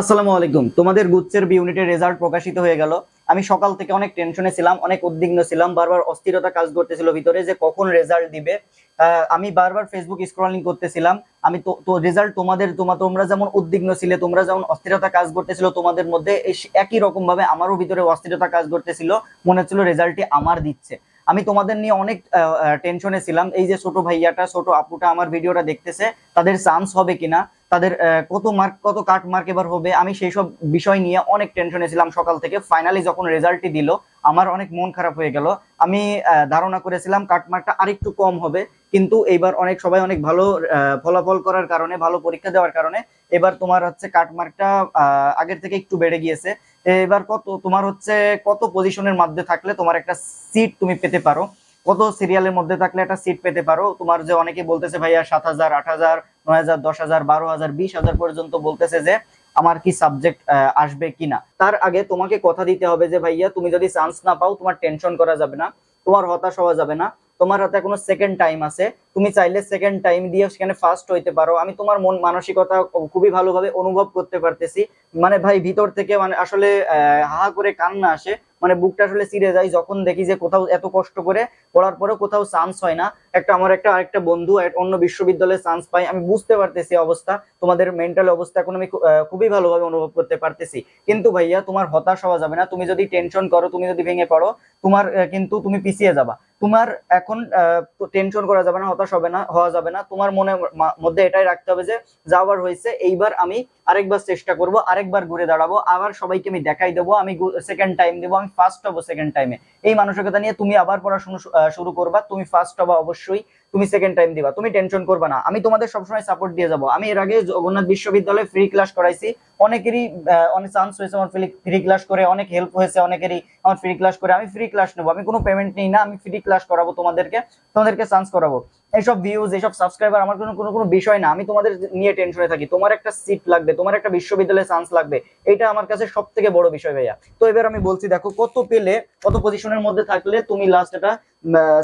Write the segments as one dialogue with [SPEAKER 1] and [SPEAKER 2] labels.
[SPEAKER 1] আসসালামু আলাইকুম। তোমাদের গুচ্ছের বি ইউনিটের রেজাল্ট প্রকাশিত হয়ে গেল। আমি সকাল থেকে অনেক টেনশনে ছিলাম, অনেক উদ্বিগ্ন ছিলাম, বারবার অস্থিরতা কাজ করতেছিল ভিতরে যে কখন রেজাল্ট দিবে। আমি বারবার ফেসবুক স্ক্রলিং করতেছিলাম। আমি তো রেজাল্ট তোমাদের, তোমা, তোমরা যেমন উদ্বিগ্ন ছিলে, তোমরা যেমন অস্থিরতা কাজ করতেছিল, তোমাদের মধ্যে একই রকম ভাবে আমারও ভিতরে অস্থিরতা কাজ করতেছিল। মনে হচ্ছিল রেজাল্টটি আমার দিচ্ছে। আমি তোমাদের নিয়ে অনেক টেনশনে ছিলাম। এই যে ছোট ভাইয়াটা, ছোট আপুটা আমার ভিডিওটা দেখতেছে, তাদের চান্স হবে কিনা? তাদের কত মার্ক কত কাট মার্ক এবার হবে, আমি সেই সব বিষয় নিয়ে অনেক টেনশনে ছিলাম সকাল থেকে। ফাইনালি যখন রেজাল্টটি দিল, আমার অনেক মন খারাপ হয়ে গেল। আমি ধারণা করেছিলাম কাট মার্কটা আরেকটু কম হবে, কিন্তু এইবার অনেক, সবাই অনেক ভালো ফলাফল করার কারণে, ভালো পরীক্ষা দেওয়ার কারণে, এবার তোমার হচ্ছে কাট মার্কটা আগের থেকে একটু বেড়ে গিয়েছে। এবার কত, তোমার হচ্ছে কত পজিশনের মধ্যে থাকলে তোমার একটা সিট তুমি পেতে পারো? কত সিরিয়ালের মধ্যে থাকলে একটা সিট পেতে পারো? তোমার যে অনেকে বলতেছে, ভাইয়া সাত হাজার, আট হাজার নয় হাজার, দশ হাজার, বারো হাজার, বিশ হাজার পর্যন্ত বলতেছে যে আমার কি সাবজেক্ট আসবে কিনা। তার আগে তোমাকে কথা দিতে হবে যে ভাইয়া, তুমি যদি চান্স না পাও, তোমার টেনশন করা যাবে না, তোমার হতাশ হওয়া যাবে না। তোমার হাতে এখনও সেকেন্ড টাইম আছে। তুমি চাইলে সেকেন্ড টাইম দিয়ে সেখানে ফার্স্ট হইতে পারো। আমি তোমার মন মানসিকতা খুবই ভালোভাবে অনুভব করতে পারতেছি। মানে ভাই ভিতর থেকে মানে আসলে আহ, হা করে কান্না আসে। মানে বুকটা আসলে চিরে যায় যখন দেখি যে কোথাও এত কষ্ট করে পড়ার পরেও কোথাও চান্স হয় না। একটা আমার একটা আরেকটা বন্ধু অন্য বিশ্ববিদ্যালয়ে চান্স পাই আমি বুঝতে পারতেছি অবস্থা। তোমাদের মেন্টাল অবস্থা এখন আমি খুবই ভালোভাবে অনুভব করতে পারতেছি। কিন্তু ভাইয়া তোমার হতাশ হওয়া যাবে না। তুমি যদি টেনশন করো তুমি যদি ভেঙে পড়ো তোমার কিন্তু তুমি পিছিয়ে যাবা। তোমার এখন টেনশন করা যাবে না, হতাশ হবে না, হওয়া যাবে না। তোমার মনে মধ্যে এটাই রাখতে হবে যে যাওয়ার হয়েছে, এইবার আমি আরেকবার চেষ্টা করব, আরেকবার ঘুরে দাঁড়াবো। আবার সবাইকে আমি দেখাই দেবো, আমি সেকেন্ড টাইম দেবো, আমি ফার্স্ট হব সেকেন্ড টাইমে এই মানসিকতা নিয়ে তুমি আবার পড়াশোনা শুরু করবা, তুমি ফার্স্ট হবা অবশ্যই, তুমি সেকেন্ড টাইম দিবা। তুমি টেনশন করবা না। আমি তোমাদের সবসময় সাপোর্ট দিয়ে যাব। আমি এর আগে জগন্নাথ বিশ্ববিদ্যালয়ে ফ্রি ক্লাস করাইছি। অনেকেরই অনেক চান্স হয়েছে আমার ফ্রি ক্লাস করে, অনেক হেল্প হয়েছে অনেকেরই আমার ফ্রি ক্লাস করে। আমি ফ্রি ক্লাস নেব, আমি কোনো পেমেন্ট নিই না, আমি ফ্রি ক্লাস করাবো তোমাদেরকে তোমাদেরকে চান্স করাবো। এইসব ভিউজ এইসব সাবস্ক্রাইবার আমার কোনো কোনো বিষয় না। আমি তোমাদের নিয়ে টেনশনে থাকি। তোমার একটা সিট লাগবে তোমার একটা বিশ্ববিদ্যালয়ে চান্স লাগবে। এটা আমার কাছে সব থেকে বড় বিষয় ভাইয়া। তো এবার আমি বলছি, দেখো, কত পেলে, কত পজিশনের মধ্যে থাকলে তুমি লাস্ট একটা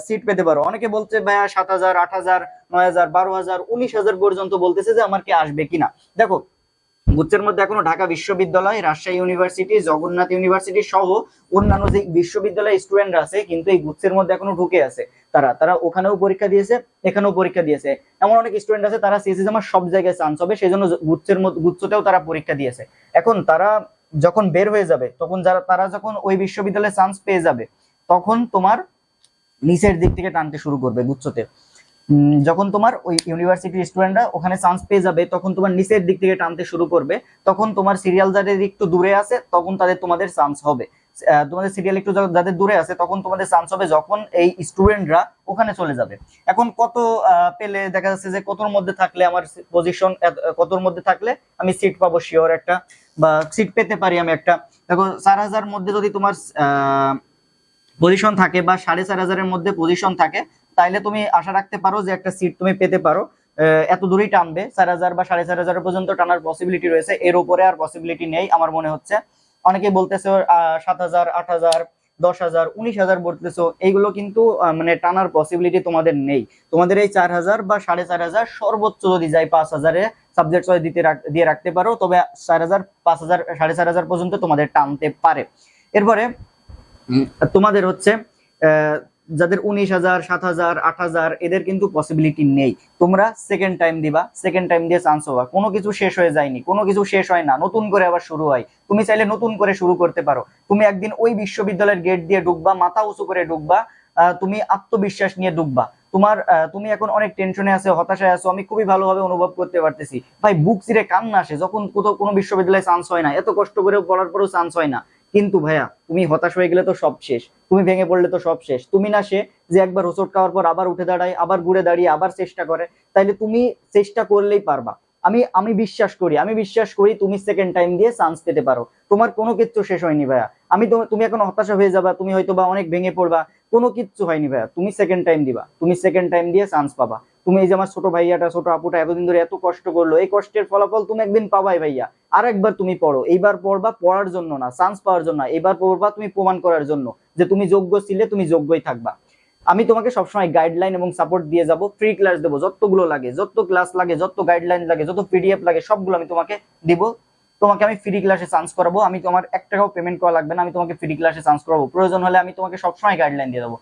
[SPEAKER 1] সিট পেতে পারো। অনেকে বলছে, ভাইয়া, সাত হাজার, আট হাজার, নয় হাজার, বারো হাজার, উনিশ হাজার পর্যন্ত বলতেছে যে আমার কি আসবে কিনা? দেখো গুচ্ছের মধ্যে এখনও ঢাকা বিশ্ববিদ্যালয়, রাজশাহী ইউনিভার্সিটি, জগন্নাথ ইউনিভার্সিটি সহ অন্যান্য যে বিশ্ববিদ্যালয় স্টুডেন্টরা আছে, কিন্তু এই গুচ্ছের মধ্যে এখনও ঢুকে আছে তারা। তারা ওখানেও পরীক্ষা দিয়েছে, এখানেও পরীক্ষা দিয়েছে। এমন অনেক স্টুডেন্ট আছে, তারা সিএসি আমার সব জায়গায় চান্স হবে সেই জন্য গুচ্ছের গুচ্ছতেও তারা পরীক্ষা দিয়েছে। এখন তারা যখন বের হয়ে যাবে, তখন যারা তারা যখন ওই বিশ্ববিদ্যালয়ে চান্স পেয়ে যাবে, তখন তোমার নিচের দিক থেকে টানতে শুরু করবে গুচ্ছতে। যখন তোমার ওই ইউনিভার্সিটির স্টুডেন্টরা ওখানে চান্স পেয়ে যাবে, তখন তোমার নিচের দিক থেকে টানতে শুরু করবে। তখন তোমার সিরিয়াল যাদের একটু দূরে আছে, তখন তাদের তোমাদের চান্স হবে। তোমাদের সিরিয়াল একটু যাদের দূরে আছে, তখন তোমাদের চান্স হবে যখন এই স্টুডেন্টরা ওখানে চলে যাবে। এখন কত পেলে দেখা যাচ্ছে যে কতর মধ্যে থাকলে আমার পজিশন কতর মধ্যে থাকলে আমি সিট পাবো? শিওর একটা। বা সিট পেতে পারি আমি একটা। দেখো, চার হাজার মধ্যে যদি তোমার পজিশন থাকে বা সাড়ে চার হাজারের মধ্যে পজিশন থাকে তাইলে তুমি আশা রাখতে পারো যে একটা সিট তুমি পেতে পারো। এত দূরেই টানবে চার হাজার বা সাড়ে চার হাজার পর্যন্ত টানার পসিবিলিটি রয়েছে। এর উপরে আর পসিবিলিটি নেই আমার মনে হচ্ছে। অনেকে বলতেছে সাত হাজার আট হাজার দশ হাজার উনিশ হাজার বলতেছো। এইগুলো কিন্তু মানে টানার পসিবিলিটি তোমাদের নেই। তোমাদের এই চার হাজার বা সাড়ে চার হাজার সর্বোচ্চ যদি যায় পাঁচ হাজারে সাবজেক্ট চয়েস দিতে দিয়ে রাখতে পারো তবে চার হাজার পাঁচ হাজার সাড়ে চার হাজার পর্যন্ত তোমাদের টানতে পারে। এরপরে তোমাদের হচ্ছে আহ, যাদের উনিশ হাজার, সাত হাজার, আট হাজার, এদের কিন্তু পসিবিলিটি নেই। তোমরা সেকেন্ড টাইম দিবা সেকেন্ড টাইম দিয়ে চান্স হবা কোনো কিছু শেষ হয়ে যায়নি, কোনো কিছু শেষ হয় না, নতুন করে আবার শুরু হয়। তুমি চাইলে নতুন করে শুরু করতে পারো। তুমি একদিন ওই বিশ্ববিদ্যালয়ের গেট দিয়ে ঢুকবা, মাথা উঁচু করে ঢুকবা তুমি আত্মবিশ্বাস নিয়ে ঢুকবা। তোমার তুমি এখন অনেক টেনশনে আছো, হতাশায় আছো, আমি খুবই ভালোভাবে অনুভব করতে পারতেছি। ভাই, বুক চিরে কান্না আসে, যখন কোথাও কোনো বিশ্ববিদ্যালয়ে চান্স হয় না, এত কষ্ট করে পড়ার পরেও চান্স হয় না। কিন্তু ভাইয়া, তুমি হতাশ হয়ে গেলে তো সব শেষ। তুমি ভেঙে পড়লে তো সব শেষ। তুমি না সে যে একবার হোঁচট খাওয়ার পর আবার উঠে দাঁড়ায়, আবার ঘুরে দাঁড়িয়ে, আবার চেষ্টা করে, তাইলে তুমি চেষ্টা করলেই পারবা। আমি আমি বিশ্বাস করি, আমি বিশ্বাস করি তুমি সেকেন্ড টাইম দিয়ে চান্স পেতে পারো। তোমার কোনো কিচ্ছু শেষ হয়নি ভাইয়া। আমি তুমি এখন হতাশা হয়ে যাবা, তুমি হয়তো বা অনেক ভেঙে পড়বা, কোনো কিচ্ছু হয়নি ভাইয়া। তুমি সেকেন্ড টাইম দিবা, তুমি সেকেন্ড টাইম দিয়ে চান্স পাবা। তুমি এই যে আমার ছোট ভাইয়াটা, ছোট আপুটা এতদিন ধরে এত কষ্ট করল, এই কষ্টের ফলাফল তুমি একদিন পাবাই ভাইয়া। আর একবার তুমি পড়ো। এইবার পড়বা পড়ার জন্য না চান্স পাওয়ার জন্য না। এইবার পড়বা তুমি প্রমাণ করার জন্য যে তুমি যোগ্য ছিলে, তুমি যোগ্যই থাকবা। আমি তোমাকে সবসময় গাইডলাইন এবং সাপোর্ট দিয়ে যাব ফ্রি ক্লাস দেবো, যতগুলো লাগে, যত ক্লাস লাগে, যত গাইডলাইন লাগে, যত পিডিএফ লাগে, সবগুলো আমি তোমাকে দিব। তোমাকে আমি ফ্রি ক্লাসে চান্স করাবো। আমি তোমার এক টাকাও পেমেন্ট করা লাগবে না, আমি তোমাকে ফ্রি ক্লাসে চান্স করাবো। প্রয়োজন হলে আমি তোমাকে সবসময় গাইডলাইন দিয়ে দেবো।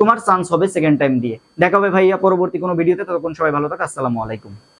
[SPEAKER 1] তোমার চান্স হবে সেকেন্ড টাইম দিয়ে। দেখা হবে ভাইয়া পরবর্তী কোনো ভিডিওতে ততক্ষণ সবাই ভালো থাকো, আসসালামু আলাইকুম।